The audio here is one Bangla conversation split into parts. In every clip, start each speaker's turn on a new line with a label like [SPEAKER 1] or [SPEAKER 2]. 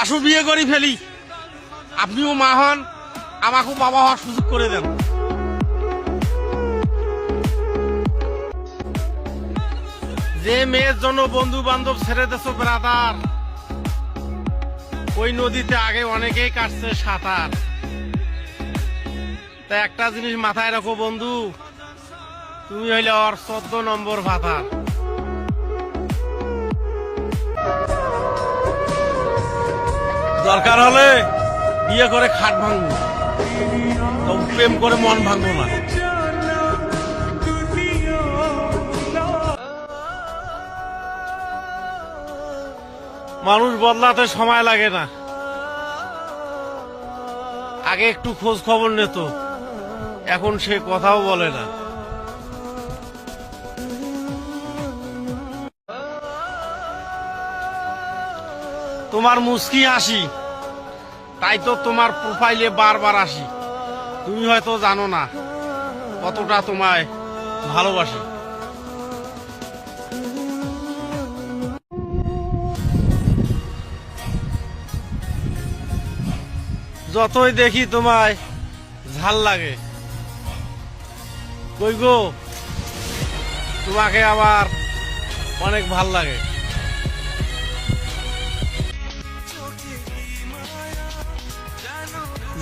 [SPEAKER 1] আসু বিয়ে করি ফেলি। আপনিও মা হন, আমাকেও বাবা হওয়ার সুযোগ করে দেন। যে মেয়ের জন্য বন্ধু বান্ধব ছেড়ে দেছ ব্রাদার ওই নদীতে আগে অনেকেই কাটছে সাঁতার। তা একটা জিনিস মাথায় রাখো বন্ধু, তুমি হইলে ওর চোদ্দ নম্বর ভাতার দরকার হলে বিয়ে করে খাট ভাঙবো। তবু প্রেম করে মন ভাঙবো না। মানুষ বদলাতে সময় লাগে না। আগে একটু খোঁজ খবর নিত, এখন সে কথাও বলে না। তোমার মুস্কি হাসি তাই তো তোমার প্রোফাইলে বারবার আসি। তুমি হয়তো জানো না কতটা তোমায় ভালোবাসি। যতই দেখি তোমায়, ঝাল লাগে। কই গো? তোমাকে আবার অনেক ভালো লাগে।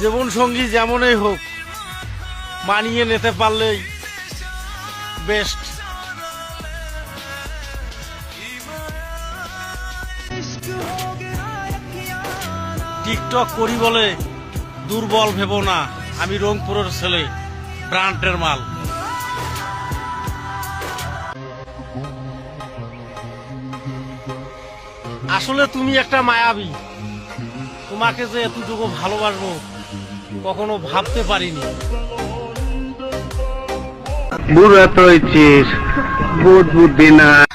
[SPEAKER 1] জীবন সঙ্গী যেমনই হোক, মানিয়ে নিতে পারলেই বেস্ট টিকটক করি বলে দুর্বল ভেব না, আমি রংপুরের ছেলে, ব্রান্ডের মাল। আসলে তুমি একটা মায়াবী। তোমাকে যে এতটুকু ভালোবাসবো কখনো ভাবতে পারিনি।
[SPEAKER 2] বুড়া তো হয়েছিস বুধ বুদ্ধি না।